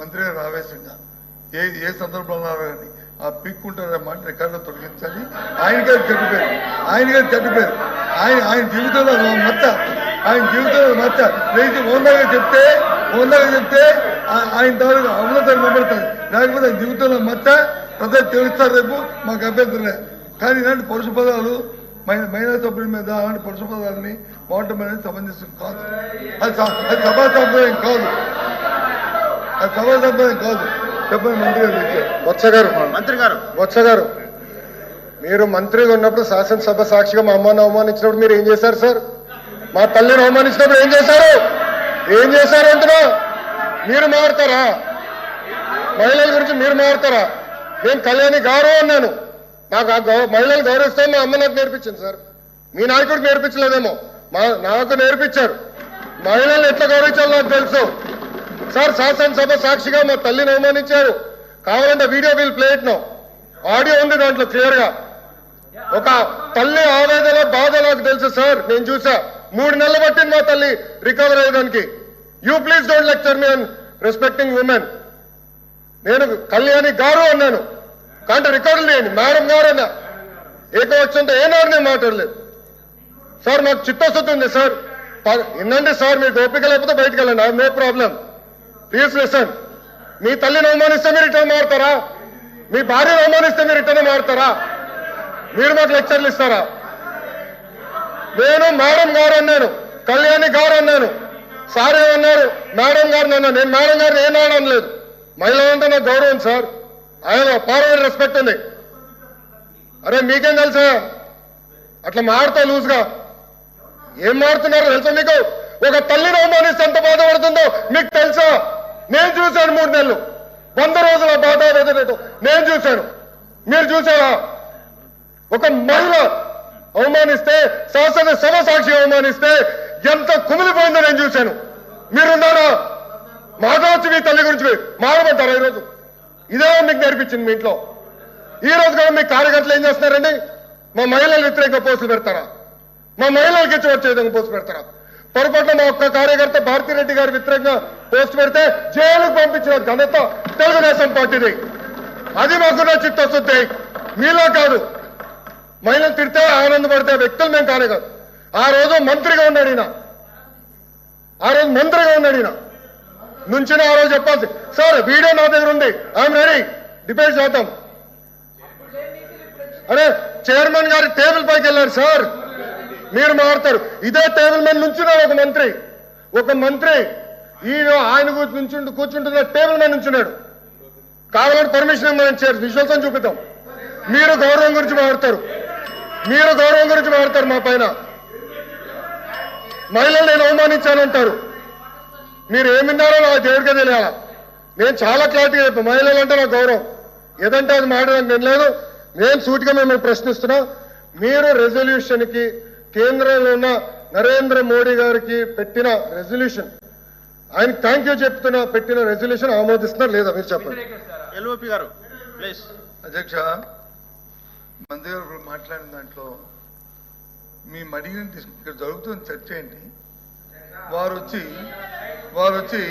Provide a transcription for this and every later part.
మంత్రి గారు ఆవేశంగా. ఏ ఏ సందర్భంలో కానీ ఆ పిక్కుంటారే మాట రికార్డులో తొలగించాలి. ఆయన చెడ్డ పేరు. ఆయన చెడ్డ పేరు. ఆయన ఆయన జీవితంలో మచ్చ. ఆయన జీవితంలో మచ్చ. లేచి ఓందాగా చెప్తే ఓందాగా చెప్తే ఆయన తాలూకు అమలతను నిలబడతారు లేకపోతే ఆయన జీవితంలో మచ్చ. ప్రజలు తెలుస్తారు రేపు మాకు అభ్యంతరలే కానీ ఇలాంటి పరుష పదాలు మహిళ మహిళా సభ్యుల మీద అలాంటి పరుష పదాలని వాడటం అనేది సమంజసం కాదు. అది అది సభా సంప్రదాయం కాదు. సభా కాదు మంత్రి గారు వచ్చారు బొత్స గారు. మంత్రి గారు. బొత్స గారు మీరు మంత్రిగా ఉన్నప్పుడు శాసనసభ సాక్షిగా మా అమ్మని అవమానించినప్పుడు మీరు ఏం చేశారు సార్? మా తల్లిని అవమానించినప్పుడు ఏం చేశారు? ఏం చేశారు అంటున్నా? మీరు మారుతారా? మహిళల గురించి మీరు మారుతారా? నేను కళ్యాణి గౌరవం అన్నాను. నాకు ఆ గౌరవ మహిళలు గౌరవిస్తే మా అమ్మ నాకు నేర్పించింది సార్. మీ నాయకుడికి నేర్పించలేదేమో. మా నాకు నేర్పించారు. మహిళల్ని ఎట్లా గౌరవించాలో నాకు తెలుసు. సార్ శాసనసభ సాక్షిగా మా తల్లిని అవమానించారు. కావాలంటే video we'll play it audio ఉంది దాంట్లో క్లియర్గా ఒక తల్లి ఆవేదన బాధ నాకు తెలుసు సార్ నేను చూసా. మూడు నెలలు పట్టింది మా తల్లి recover అయ్యడానికి you please don't lecture me on respecting women నేను కళ్యాణి గారు అన్నాను. కానీ రికార్డు లేని మేడం గారు అన్నా. ఏకవచ్చంతో ఏనాడు నేను మాట్లాడలేదు. సార్ నాకు చిత్తశుద్ధి ఉంది సార్. ప- వినండి సార్ మీకు ఓపిక లేకపోతే బయటకు వెళ్ళండి. I know problem please listen మీ తల్లిని అవమానిస్తే మీరు రిటర్న్ మారుతారా? మీ భార్యను అవమానిస్తే మీరు రిటర్న్ మారుతారా? మీరు మాకు లెక్చర్లు ఇస్తారా? నేను మేడం గారు అన్నాను కళ్యాణి గారు అన్నాను. సార్ ఏమన్నారు? మేడం గారిని అన్నాను. నేను మేడం గారిని ఏనాడు అనలేదు మహిళలంటే నాకు గౌరవం సార్. ఆయన పార్వడి రెస్పెక్ట్ ఉంది. అరే మీకేం తెలుసా? అట్లా మారుతా లూజ్గా ఏం మారుతున్నారో తెలుసా మీకు? ఒక తల్లిని అవమానిస్తే ఎంత బాధపడుతుందో మీకు తెలుసా? నేను చూశాను మూడు నెలలు. వంద రోజుల బాధ వెదనట్టు నేను చూశాను. మీరు చూసారా ఒక మహిళ అవమానిస్తే శాసన సభ సాక్షి అవమానిస్తే ఎంత కుమిలిపోయిందో నేను చూశాను. మీరున్నారా? మాట్లాడచ్చు మీ తల్లి గురించి మాడమంటారా ఈరోజు? ఇదే మీకు నేర్పించింది మీ ఇంట్లో. ఈ రోజు కూడా మీ కార్యకర్తలు ఏం చేస్తున్నారండి? మా మహిళలు వ్యతిరేక పోస్టులు పెడతారా? మా మహిళలకి ఇచ్చి వచ్చే విధంగా పోస్టులు పెడతారా? పొరపాటున మా ఒక్క కార్యకర్త భారతిరెడ్డి గారి వ్యతిరేకంగా పోస్ట్ పెడితే జైలుకు పంపించిన ఘనత తెలుగుదేశం పార్టీది. అది మాకున్న చిత్తశుద్ధి. మీలో కాదు. మహిళలు తిడితే ఆనందపడితే వ్యక్తులు మేము కానే కాదు. ఆ రోజు మంత్రిగా ఉన్నాడు ఈయన. ఆ రోజు మంత్రిగా ఉన్నాడు ఈయన. నుంచిన ఆ రోజు చెప్పాల్సి సార్ వీడియో నా దగ్గర ఉంది. I'm ready. డిబేట్ చేద్దాం. అరే చైర్మన్ గారి టేబుల్ పైకి వెళ్ళారు సార్. మీరు మారుతారు. ఇదే టేబుల్ మీద నుంచున్నాడు ఒక మంత్రి. ఒక మంత్రి ఈయన ఆయన కూర్చు- నుంచుంటూ కూర్చుంటున్న టేబుల్ మీద నుంచున్నాడు. కావాలంటే పర్మిషన్ మనం చేరు విశ్వాసం చూపిద్దాం. మీరు గౌరవం గురించి మాట్లాడతారు మీరు గౌరవం గురించి మాట్లాడతారు మా పైన. మహిళలు నేను అవమానించానంటారు మీరు ఏమిన్నారో నా దేవుడికే తెలియాలా. నేను చాలా క్లారిటీగా చెప్పాను. మహిళలు అంటే నా గౌరవం. ఏదంటే అది మాట్లాడడానికి నేను లేదు. నేను సూటిగా మిమ్మల్ని ప్రశ్నిస్తున్నా. మీరు రెజల్యూషన్కి కేంద్రంలో ఉన్న నరేంద్ర మోడీ గారికి పెట్టిన రెజల్యూషన్. ఆయన థ్యాంక్ యూ చెప్తున్నా పెట్టిన రెజల్యూషన్ ఆమోదిస్తున్నారు లేదా మీరు చెప్పండి. ఎల్ఓపి గారు ప్లీజ్. అధ్యక్ష మంత్రి గారు ఇప్పుడు మాట్లాడిన దాంట్లో మేము అడిగిన ఇక్కడ జరుగుతున్న చర్చ ఏంటి వారు వచ్చి వారు వచ్చి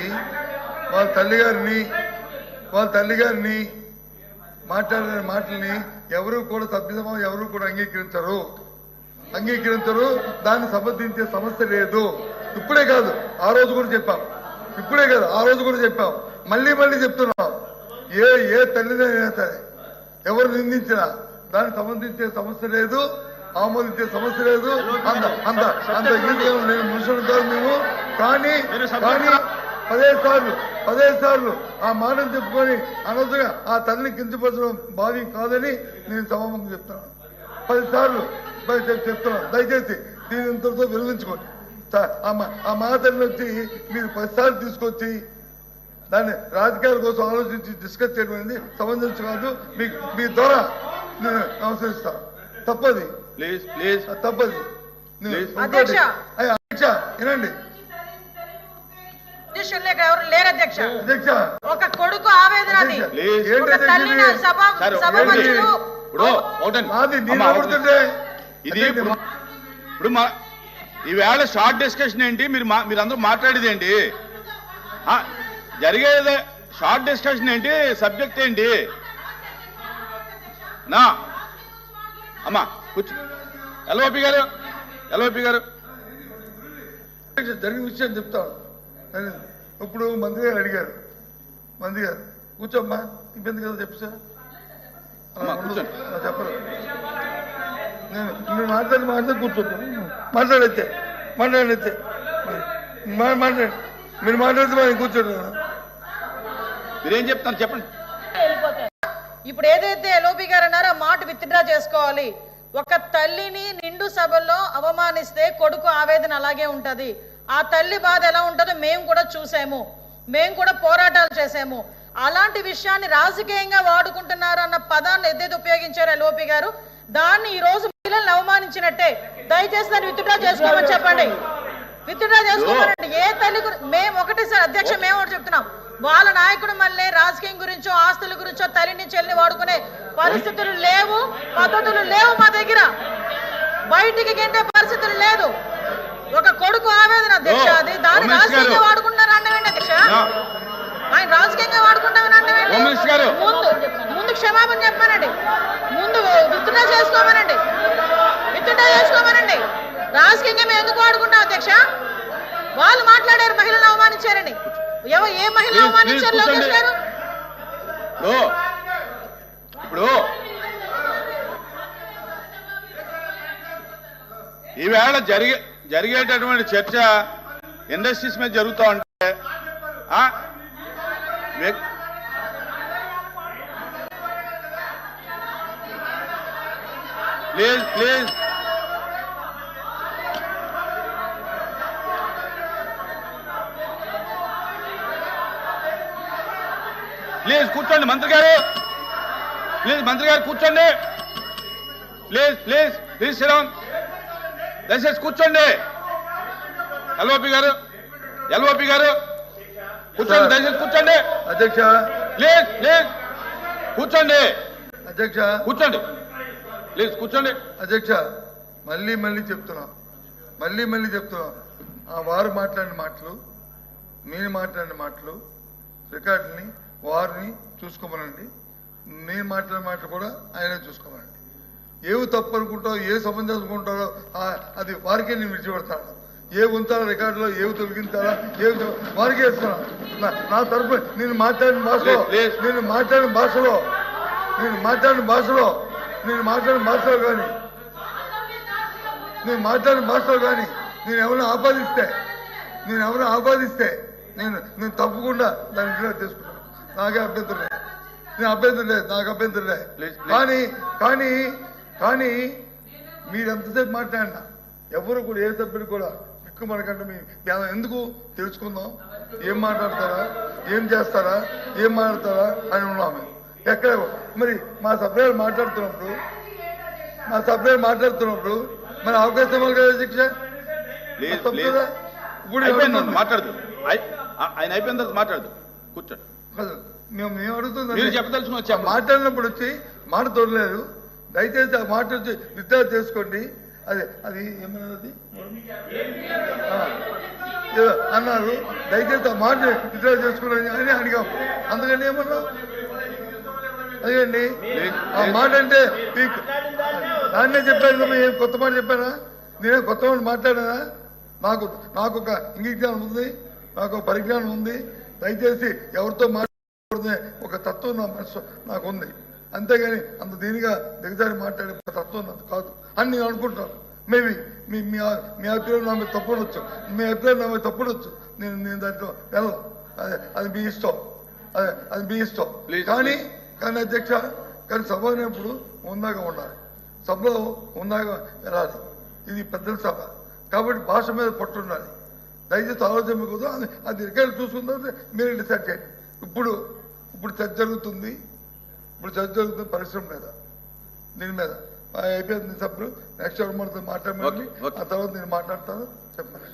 వాళ్ళ తల్లిగారిని వాళ్ళ తల్లిగారిని మాట్లాడిన మాటల్ని ఎవరు కూడా సభ్యసమా ఎవరు కూడా అంగీకరించరు. అంగీకరించరు. దాన్ని సమర్థించే సమస్య లేదు. ఇప్పుడే కాదు ఆ రోజు కూడా చెప్పాం. ఇప్పుడే కాదు ఆ రోజు కూడా చెప్పాం. మళ్ళీ మళ్ళీ చెప్తున్నాం. ఏ ఏ తల్లిదైనా సరే ఎవరు నిందించినా దాన్ని సమర్థించే సమస్య లేదు ఆమోదించే సమస్య లేదు. అంత అంత అంత ఈజీగా నేను మనుషులు కాదు మేము. కానీ కానీ పదిహేను సార్లు పదిహేను సార్లు ఆ మాటను చెప్పుకొని అనవసరంగా ఆ తల్లిని కించపరచడం భావ్యం కాదని నేను సభముఖం చెప్తున్నాను. పది సార్లు పది చెప్తున్నాను దయచేసి దీని ఇంతటితో విరమించుకోండి. సా- ఆ మా- ఆ మాటలను వచ్చి మీరు పదిసార్లు తీసుకొచ్చి దాన్ని రాజకీయాల కోసం ఆలోచించి డిస్కస్ చేయడం అనేది సమంజసం కాదు. మీ మీ ద్వారా నేను నమస్కరిస్తాను తప్పది. Please please. అది తప్పది. అధ్యక్ష. అయ్య, అధ్యక్ష వినండి. ఎవరు లేరు అధ్యక్ష. అధ్యక్ష! ఒక కొడుకు ఆవేదన సభ సభ? ఇది ఇప్పుడు మా ఈవేళ షార్ట్ డిస్కషన్ ఏంటి? మీరు మా- మీరందరూ మాట్లాడేది ఏంటి? ఆ, జరిగేది షార్ట్ డిస్కషన్ ఏంటి? సబ్జెక్ట్ ఏంటి? నా. అమ్మా కూర్చో. ఎల్ఓపి గారు ఎల్ఓపి గారు. జరిగిన విషయం చెప్తాను కానీ ఇప్పుడు మంత్రి గారు అడిగారు. మంత్రి గారు కూర్చోమ్మా. ఇబ్బంది కదా చెప్పు సార్. చెప్పరు. నేను మాట్లాడి మాట్లాడి కూర్చోండి మాట్లాడైతే మాట్లాడైతే. మా- మాట్లాడి. మీరు మాట్లాడితే మనం కూర్చోండి మీరేం చెప్తారు చెప్పండి. ఇప్పుడు ఏదైతే ఎలోపి గారు అన్నారో ఆ మాట విత్డ్రా చేసుకోవాలి. ఒక తల్లిని నిండు సభల్లో అవమానిస్తే కొడుకు ఆవేదన అలాగే ఉంటది. ఆ తల్లి బాధ ఎలా ఉంటుందో మేము కూడా చూసాము. మేము కూడా పోరాటాలు చేసాము. అలాంటి విషయాన్ని రాజకీయంగా వాడుకుంటున్నారు అన్న పదాన్ని ఏదైతే ఉపయోగించారో ఎల్ఓపి గారు దాన్ని ఈ రోజు మహిళలను అవమానించినట్టే దయచేసి దాన్ని విత్డ్రా చేసుకోమని చెప్పండి. విత్డ్రా చేసుకోమనండి. ఏ తల్లి మేము ఒకటే సార్ అధ్యక్ష మేము ఒకటి చెప్తున్నాం. వాళ్ళ నాయకుడు మళ్ళీ రాజకీయం గురించో ఆస్తుల గురించో తల్లిని చెల్లిని వాడుకునే పరిస్థితులు లేవు పద్ధతులు లేవు మా దగ్గర. బయటికి గెంటే పరిస్థితులు లేదు. ఒక కొడుకు ఆవేదన అధ్యక్ష అది దాన్ని. రాజకీయంగా వాడుకుంటున్నారు అంటే అధ్యక్ష? ఆయన రాజకీయంగా వాడుకుంటామని గారు. ముందు ముందు క్షమాపణ చెప్పానండి ముందు విత్డ్రా చేసుకోమనండి. రాజకీయంగా మేము ఎందుకు వాడుకుంటాం అధ్యక్ష? వాళ్ళు మాట్లాడారు మహిళలను అవమానించారని. ఏ మహిళ అవమానించారు లోకేష్. గారు? ఇప్పుడు ఈవేళ జరిగే జరిగేటటువంటి చర్చ ఇండస్ట్రీస్ మీద జరుగుతూ ఉంటే ప్లీజ్ ప్లీజ్. ప్లీజ్ కూర్చోండి మంత్రి గారు. ప్లీజ్ మంత్రి గారు కూర్చోండి. Please please please Sriram. దయచేసి కూర్చోండి. ఎల్ఓపి గారు ఎల్ఓపి గారు. కూర్చోండి దయచేసి కూర్చోండి. అధ్యక్ష. Please please. కూర్చోండి. అధ్యక్ష. కూర్చోండి. ప్లీజ్ కూర్చోండి. అధ్యక్ష మళ్ళీ మళ్ళీ చెప్తున్నాం. మళ్ళీ మళ్ళీ చెప్తున్నాం. ఆ వారు మాట్లాడిన మాటలు మీరు మాట్లాడిన మాటలు రికార్డుని వారిని చూసుకోమనండి. నేను మాట్లాడిన మాటలు కూడా ఆయనే చూసుకోమనండి. ఏవి తప్పు అనుకుంటారో ఏ సమంజసం అనుకుంటారో అది వారికే నేను విడిచిపెడతాను. ఏ ఉంచాలో రికార్డులో ఏవి తొలగించాలా ఏవి వారికే ఇస్తున్నాను. నా- తరపు నేను మాట్లాడిన భాషలో. నేను మాట్లాడిన భాషలో నేను మాట్లాడిన భాషలో నేను మాట్లాడిన భాషలో కానీ నేను మాట్లాడిన భాషలో కానీ నేను ఎవరైనా ఆపాదిస్తే నేను ఎవరైనా ఆపాదిస్తే నేను నేను తప్పకుండా దాన్ని విడుదల చేసుకుంటాను. నాకే అభ్యంతరం లేదు. నేను అభ్యంతరం లేదు నాకు అభ్యంతరం లేదు. కానీ కానీ కానీ మీరు ఎంతసేపు మాట్లాడినా ఎవరు కూడా ఏ సభ్యుడు కూడా ఎక్కువ మనకంటే మీ మేము ఎందుకు తెలుసుకుందాం? ఏం మాట్లాడతారా? ఏం చేస్తారా? ఏం మాట్లాడతారా? అని ఉన్నాం మేము. ఎక్కడ? మరి మా సభ్యులు మాట్లాడుతున్నప్పుడు మా సభ్యులు మాట్లాడుతున్నప్పుడు మరి అవకాశం కదా శిక్ష? ఇప్పుడు మాట్లాడదు ఆయన అయిపోయిన తర్వాత మాట్లాడదు కూర్చోండి. కాదు, మేము మేము అడుగుతుంది మీరు చెప్పదలుచుకున్న ఆ చెప్పండి మాట్లాడినప్పుడు వచ్చి మాట తోడలేదు. దయచేసి ఆ మాట వచ్చి విత్డ్రా చేసుకోండి. అది అది ఏమన్నది అన్నారు. దయచేసి ఆ మాట విత్డ్రా చేసుకోండి అని అడిగాం. అందుకని ఏమన్నా అదేండి ఆ మాట అంటే ఈ- దాన్నే చెప్పాను ఏం కొత్త మాట చెప్పానా నేనే కొత్త మాట మాట్లాడానా? నాకు నాకు ఒక ఇంగిజ్ఞానం ఉంది నాకు ఒక పరిజ్ఞానం ఉంది. దయచేసి ఎవరితో మాట్లాడకూడదనే ఒక తత్వం నా మనసు నాకు ఉంది అంతేగాని అంత దీనిగా దిగజారి మాట్లాడే ఒక తత్వం నాకు కాదు అని నేను అనుకుంటాను. మేబీ మీ మీ మీ అభిప్రాయం నా మీద తప్పుడొచ్చు మీ అభిప్రాయం నా మీద తప్పుడొచ్చు నేను నేను దాంట్లో వెళ్ళను. అదే అది మీ ఇష్టం. అదే అది మీ ఇష్టం. కానీ కానీ అధ్యక్ష కానీ సభ అనేప్పుడు ఉందాగా ఉండాలి. సభలో ఉందాగా వెళ్ళాలి ఇది పెద్దల సభ. కాబట్టి భాష మీద పట్టు ఉండాలి. దయచేసి ఆలోచన మీకు అది అది రికార్డు చూసుకున్న తర్వాత మీరు డిసైడ్ చేయండి. ఇప్పుడు ఇప్పుడు చర్చ జరుగుతుంది. ఇప్పుడు చర్చ జరుగుతుంది పరిశ్రమ మీద దీని మీద. అయిపోయింది సభ్యులు నెక్స్ట్ ఎవరు మాట్లాడమని. ఆ తర్వాత నేను మాట్లాడతాను చెప్పండి